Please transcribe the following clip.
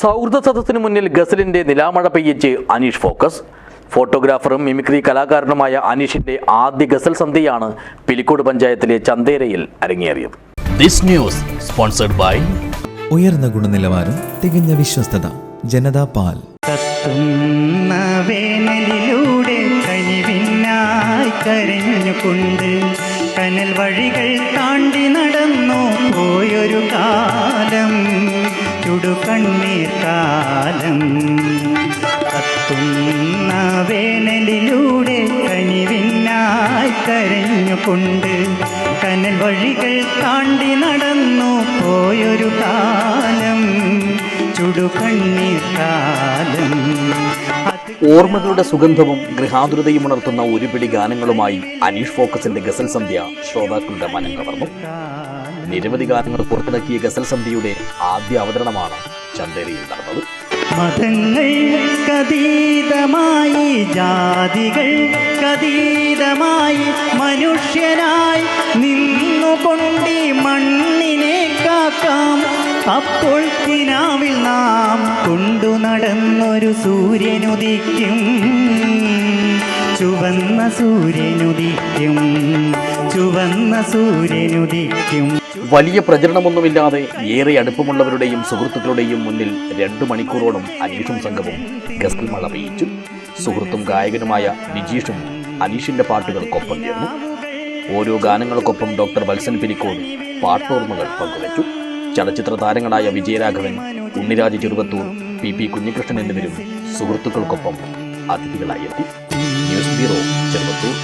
സൗഹൃദ സദസ്സിന് മുന്നിൽ ഗസലിന്റെ നിലാമഴ പെയ്യിച്ച് അനീഷ് ഫോക്കസ്. ഫോട്ടോഗ്രാഫറും മിമിക്രി കലാകാരനുമായ അനീഷിന്റെ ആദ്യ ഗസൽ സന്ധ്യയാണ് പിലിക്കോട് പഞ്ചായത്തിലെ ചന്തേരയിൽ അരങ്ങേറിയത്. ദിസ് ന്യൂസ് സ്പോൺസർഡ് ബൈ ഉയർന്ന ഗുണനിലവാരം തികഞ്ഞ വിശ്വസ്തത ജനതാ പാൽ. കത്തുന്ന വേനലിലൂടെ കനിവിനായി കരഞ്ഞുകൊണ്ട് കനൽ വഴികൾ താണ്ടി നടന്നു പോയൊരു കാലം. കരഞ്ഞുകൊണ്ട് കനൽ വഴികൾ താണ്ടി നടന്നു പോയൊരു കാലം ചുടുകണ്ണീർ കാലം ഓർമ്മകളുടെ സുഗന്ധവും ഗൃഹാതുരതയും ഉണർത്തുന്ന ഒരുപിടി ഗാനങ്ങളുമായി അനീഷ് ഫോക്കസിന്റെ ഗസൽ സന്ധ്യ ശ്രോതാക്കളുടെ മനം കവർന്നു നിരവധി ഗാനങ്ങൾ പുറത്തിറക്കിയ ഗസൽ സന്ധ്യയുടെ ആദ്യ അവതരണമാണ് ചന്ദേരിയിൽ നടന്നത്. മതങ്ങൾ കതീതമായി ജാതികൾ കതീതമായി മനുഷ്യനായി നിന്നുകൊണ്ടി മണ്ണിനെ കാക്കാം. അപ്പോൾ കിനാവിൽ നാം കൊണ്ടു നടന്നൊരു സൂര്യനുദിക്കും. ചുവന്ന സൂര്യനുദിക്കും. ചുവന്ന സൂര്യനുദിക്കും. വലിയ പ്രചരണമൊന്നുമില്ലാതെ ഏറെ അടുപ്പമുള്ളവരുടെയും സുഹൃത്തുക്കളുടെയും മുന്നിൽ രണ്ടു മണിക്കൂറോളം അന്വേഷണം സംഘവും ഗസ്റ്റിൽ മഴ പെയ്യിച്ചു സുഹൃത്തും ഗായകനുമായ നിജീഷും അനീഷിന്റെ പാട്ടുകൾക്കൊപ്പം ചേർന്നു ഓരോ ഗാനങ്ങൾക്കൊപ്പം ഡോക്ടർ വത്സൻ പിരിക്കോട് പാട്ടോർമ്മകൾ പങ്കുവച്ചു. ചലച്ചിത്ര താരങ്ങളായ വിജയരാഘവൻ ഉണ്ണിരാജ് ചെറുപത്തൂർ പി പി കുഞ്ഞികൃഷ്ണൻ എന്നിവരും സുഹൃത്തുക്കൾക്കൊപ്പം അതിഥികളായി എത്തി. News bureau Cheruvathur.